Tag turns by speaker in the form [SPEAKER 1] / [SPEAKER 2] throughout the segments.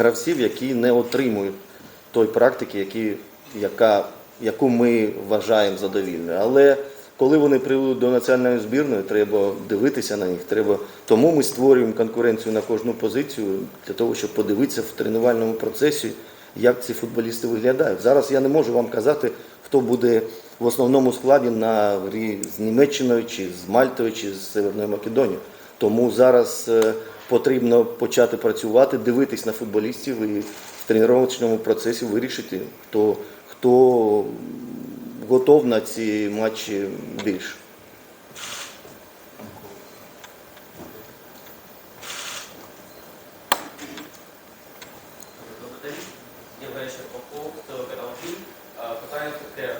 [SPEAKER 1] гравців, які не отримують той практики, які, яка, яку ми вважаємо задовільною. Але коли вони прийдуть до національної збірної, треба дивитися на них. Треба... Тому ми створюємо конкуренцію на кожну позицію для того, щоб подивитися в тренувальному процесі, як ці футболісти виглядають. Зараз я не можу вам казати, хто буде в основному складі на грі з Німеччиною, чи з Мальтою, чи з Северною Македонією. Тому зараз е, потрібно почати працювати, дивитись на футболістів і в тренувальному процесі вирішити, хто, хто готов на ці матчі більше.
[SPEAKER 2] Добрий день. Євгеній Щербаков, телеканал. Е, Питання таке.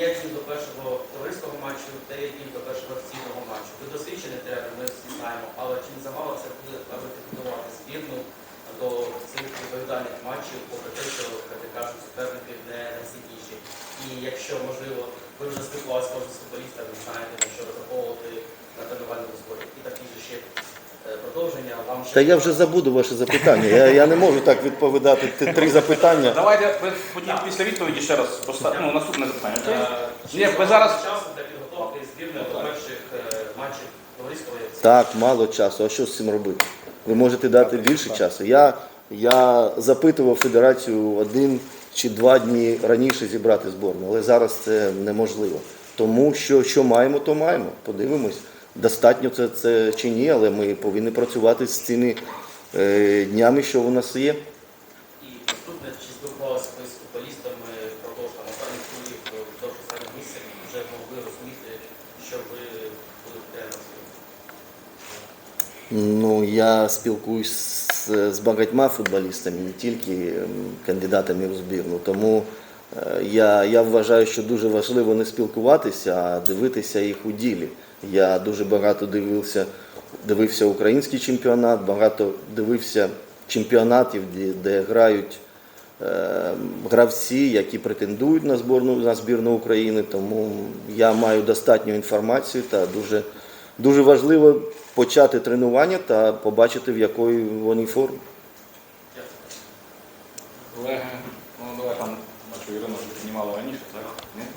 [SPEAKER 2] 5 днів до першого товариського матчу, 9 днів до першого офіційного матчу. Ви досвідчені тренер, ми всі знаємо, але чим замало це буде аби збірну до цих відповідальних матчів, попри те, що кажуть, суперники не найсильніші. І якщо можливо, ви вже спілкувалися з кожним футболістом, ви знаєте, що розраховувати на тренувальному
[SPEAKER 1] та я вже забуду ваше запитання. Я, я не можу так відповідати т- три запитання.
[SPEAKER 3] Давайте ви потім після відповіді ще раз поста... ну, наступне запитання.
[SPEAKER 2] Е, чи
[SPEAKER 3] Ні, ви зараз-
[SPEAKER 2] часу для підготовки збірної до перших е, матчів товариського
[SPEAKER 1] Так, мало часу. А що з цим робити? Ви можете дати більше часу. Я, я запитував федерацію один чи два дні раніше зібрати зборну, але зараз це неможливо. Тому що, що маємо, то маємо. Подивимось. Достатньо це, це чи ні, але ми повинні працювати з цими е, днями, що у нас є.
[SPEAKER 2] І наступне, чи спілкувалися з футболістами впродовж там останніх турів впродовж останніх місяців, вже могли розуміти, що ви будете тренером?
[SPEAKER 1] Ну, я спілкуюсь з, з багатьма футболістами, не тільки ем, кандидатами в збірну. Тому я, я вважаю, що дуже важливо не спілкуватися, а дивитися їх у ділі. Я дуже багато дивився, дивився український чемпіонат, багато дивився чемпіонатів, де, де грають е, гравці, які претендують на збірну, на збірну України. Тому я маю достатню інформацію та дуже, дуже важливо почати тренування та побачити, в якої вони формі.
[SPEAKER 2] Дякую.
[SPEAKER 3] Колеги, Нашу Ірину, що піднімали раніше, так? нет?